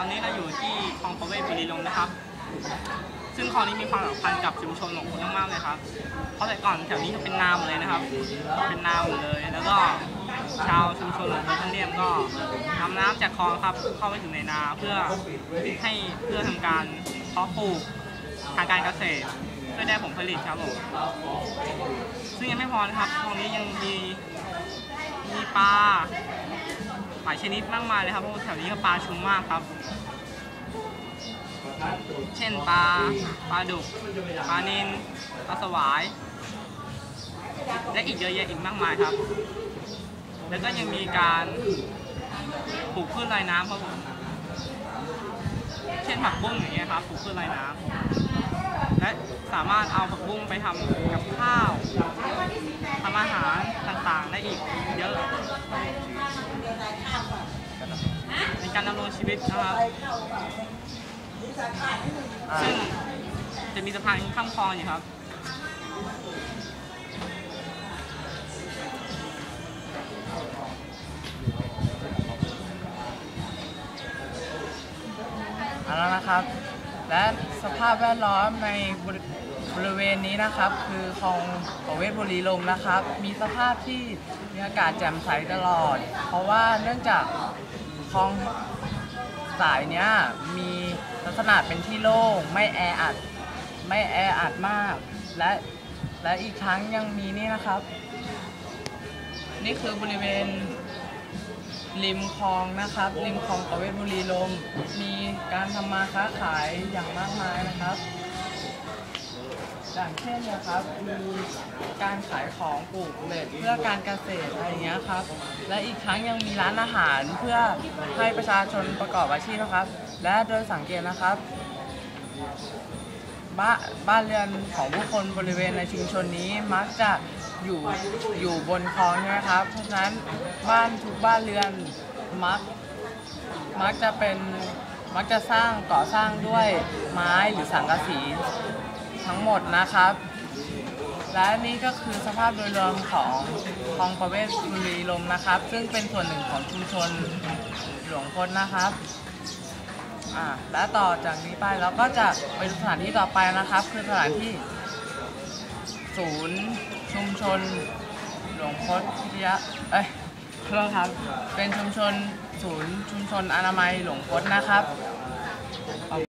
อนนี้เราอยู่ที่คลองประเวศบุรีลมย์นะครับ ซึ่งคลองนี้มีความสำคัญกับชุมชนของคนมากๆเลยครับ เพราะแต่ก่อนแถวนี้ก็เป็นนาหมดเลยนะครับ เป็นนาหมดเลย แล้วก็ชาวชุมชนของคนท่านเรียมก็นำน้ำจากคลองครับเข้าไปถึงในนาเพื่อให้เพื่อทำการเพาะปลูกทางการเกษตรเพื่อได้ผลผลิตครับผมซึ่งยังไม่พอนะครับตรงนี้ยังมีมีปลาายชนิดมากมายเลยครับเพราะแถวนี้ก็ปลาชุมมากครับ เช่นปลาปลาดุกปลานิลปลาสวาย และอีกเยอะแยะอีกมากมายครับ แล้วก็ยังมีการปลูกพืชลอยน้ำครับผมเช่นผักบุ้งอย่างเงี้ยครับปลูกพืชลอยน้ำและสามารถเอาผักบุ้งไปทำกับข้าว การดำรงชีวิตนะครับ ซึ่งจะมีสะพานข้ามคลองอยู่ครับ เอาละนะครับ และสภาพแวดล้อมในบริบริเวณนี้นะครับ คือคลองประเวศบุรีลมย์นะครับ มีสภาพที่มีอากาศแจ่มใสตลอด เพราะว่าเนื่องจาก คลองสายเนี้ยมีลักษณะเป็นที่โล่งไม่แออัดไม่แออัดมาก และและอีกครั้งยังมีนี่นะครับ นี่คือบริเวณริมคลองนะครับริมคลองประเวศบุรีลม มีการทำมาค้าขายอย่างมากมายนะครับ อย่างเช่นนะครับมีการขายของปลูกเล็ดเพื่อการเกษตรอะไรอย่างเงี้ยครับ และอีกครั้งยังมีร้านอาหารเพื่อให้ประชาชนประกอบอาชีพนะครับ และโดยสังเกตนะครับ บ้านบ้านเรือนของผู้คนบริเวณในชุมชนนี้มักจะอยู่อยู่บนคลองใช่ไหมครับ เพราะฉะนั้นบ้านทุกบ้านเรือนมักมักจะเป็นมักจะสร้างก่อสร้างด้วยไม้หรือสังกะสี ทั้งหมดนะครับ และนี่ก็คือสภาพโดยรวมของคลองประเวศบุรีลมนะครับ ซึ่งเป็นส่วนหนึ่งของชุมชนหลวงพลนะครับอ่าและต่อจากนี้ไปเราก็จะไปสถานที่ต่อไปนะครับ คือสถานที่ ศูนย์ชุมชนหลวงพจน์พิทยาเอ้ยขอโทษครับ เป็นชุมชนศูนย์ชุมชนอนามัยหลวงพจน์นะครับ